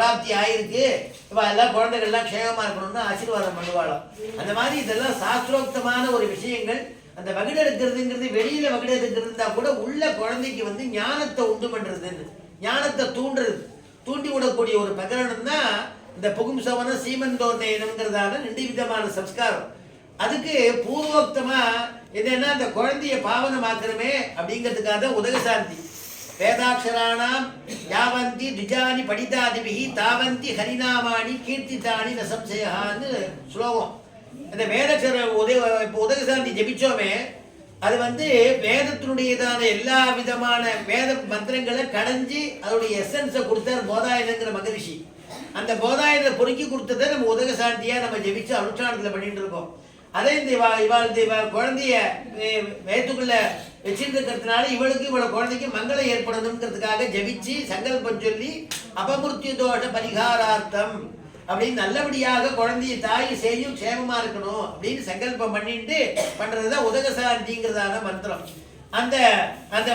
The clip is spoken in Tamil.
பிராப்தி ஆயிருக்கு. இப்போ எல்லாம் குழந்தைகள்லாம் க்ஷேமமாக இருக்கணும்னு ஆசீர்வாதம் பண்ணுவாளாம். அந்த மாதிரி இதெல்லாம் சாஸ்திரோக்தமான ஒரு விஷயங்கள். அந்த வகிட எடுக்கிறதுங்கிறது வெளியில வகிட எடுக்கிறது கூட உள்ள குழந்தைக்கு வந்து ஞானத்தை உண்டு பண்ணுறதுன்னு ஞானத்தை தூண்டுறது. தூண்டி விடக்கூடிய ஒரு பிரகரணம் தான் இந்த புகும் புகும்சவன சீமந்தோர்ணயனம்ங்கிறதான ரெண்டு விதமான சம்ஸ்காரம். அதுக்கு பூர்வோக்தமாக என்னன்னா அந்த குழந்தைய பாவனமாக்குறமே அப்படிங்கிறதுக்காக தான் உதகசாந்தி. வேதாட்சராணாம் யாவந்தி திஜானி படிதாதிபிகி தாவந்தி ஹரிநாமானி கீர்த்திதானி நசம்சயான்னு ஸ்லோகம். அந்த வேதாட்சர உதய இப்போ உதகசாந்தி ஜபிச்சோமே அது வந்து வேதத்தினுடையதான எல்லா விதமான வேத மந்திரங்களை கடைஞ்சி அதோடைய எசன்ஸை கொடுத்தார் போதாயனங்கிற மகரிஷி. அந்த போதாயனை பொறுக்கி கொடுத்ததை நம்ம உதக சாந்தியாக நம்ம ஜெபிச்சு அனுஷ்டானத்தில் பண்ணிட்டு இருக்கோம். அதே இந்த இவா இவாள் குழந்தைய வே- வச்சிட்டு இருக்கிறதுனால இவளுக்கு இவ்வளவு குழந்தைக்கு மங்களம் ஏற்படணுங்கிறதுக்காக ஜெபிச்சு சங்கல்பம் சொல்லி அபமிருத்யு தோஷ பரிகாரார்த்தம். அப்படின்னு நல்லபடியாக குழந்தைய தாய் செய்யும் சேமமா இருக்கணும் அப்படின்னு சங்கல்பம் பண்ணிட்டு பண்றதுதான் உதகசாந்திங்கிறதான மந்திரம். அந்த அந்த